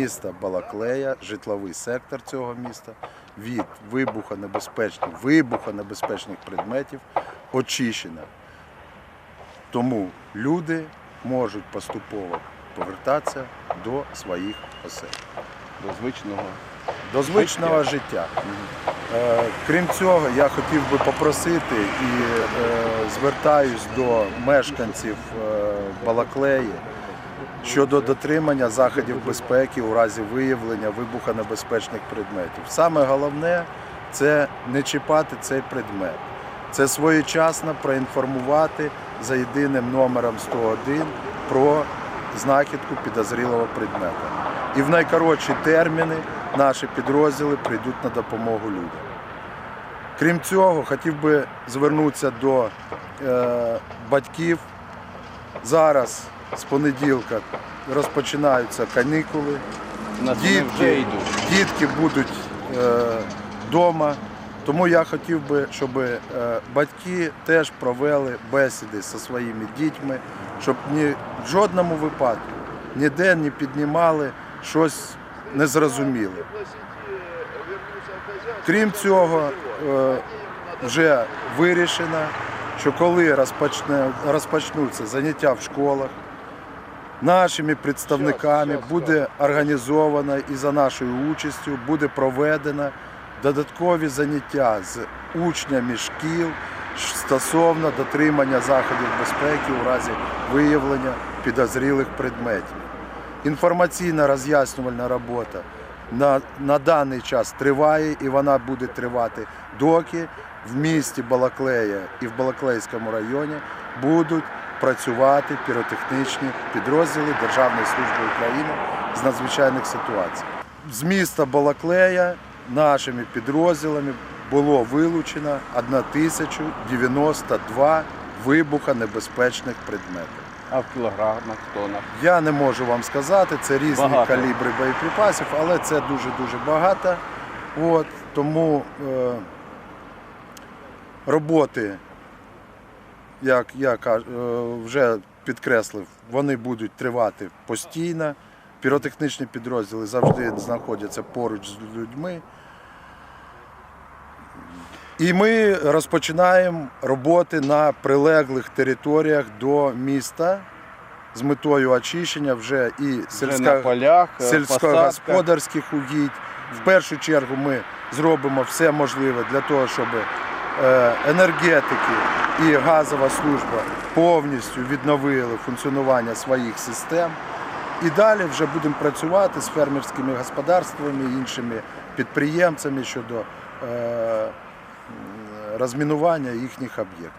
міста Балаклея, житловий сектор цього міста від вибухонебезпечних, вибухонебезпечних предметів очищена. Тому люди можуть поступово повертатися до своїх осель, До звичного. до звичного життя. Е, Крім цього, я хотів би попросити і е, звертаюсь до мешканців е, Балаклеї щодо дотримання заходів безпеки у разі виявлення вибухонебезпечних предметів. Саме головне це не чіпати цей предмет. Це своєчасно проінформувати за єдиним номером 101 про знахідку підозрілого предмета. І в найкоротші терміни наші підрозділи прийдуть на допомогу людям. Крім цього, хотів би звернутися до е, батьків. Зараз з понеділка розпочинаються канікули. Дітки, дітки будуть вдома. Тому я хотів би, щоб е, батьки теж провели бесіди зі своїми дітьми, щоб ні в жодному випадку ніде не піднімали щось незрозуміле. Крім цього, е, вже вирішено, що коли розпочне, розпочнуться заняття в школах, нашими представниками буде організовано і за нашою участю буде проведено додаткові заняття з учнями шкіл стосовно дотримання заходів безпеки у разі виявлення підозрілих предметів. Інформаційна роз'яснювальна робота на, на даний час триває і вона буде тривати, доки в місті Балаклея і в Балаклейському районі будуть працювати піротехнічні підрозділи Державної служби України з надзвичайних ситуацій. З міста Балаклея нашими підрозділами було вилучено 1092 вибухонебезпечних предмети. А в кілограмах, тонах. Я не можу вам сказати, це різні Багато. калібри боєприпасів, але це дуже-дуже багато. От, тому е, роботи, як я е, вже підкреслив, вони будуть тривати постійно. Піротехнічні підрозділи завжди знаходяться поруч з людьми. І ми розпочинаємо роботи на прилеглих територіях до міста з метою очищення вже і Вже на полях, е, сільськогосподарських угідь. В першу чергу ми зробимо все можливе для того, щоб енергетики і газова служба повністю відновили функціонування своїх систем. І далі вже будемо працювати з фермерськими господарствами іншими підприємцями щодо е, розмінування їхніх об'єктів.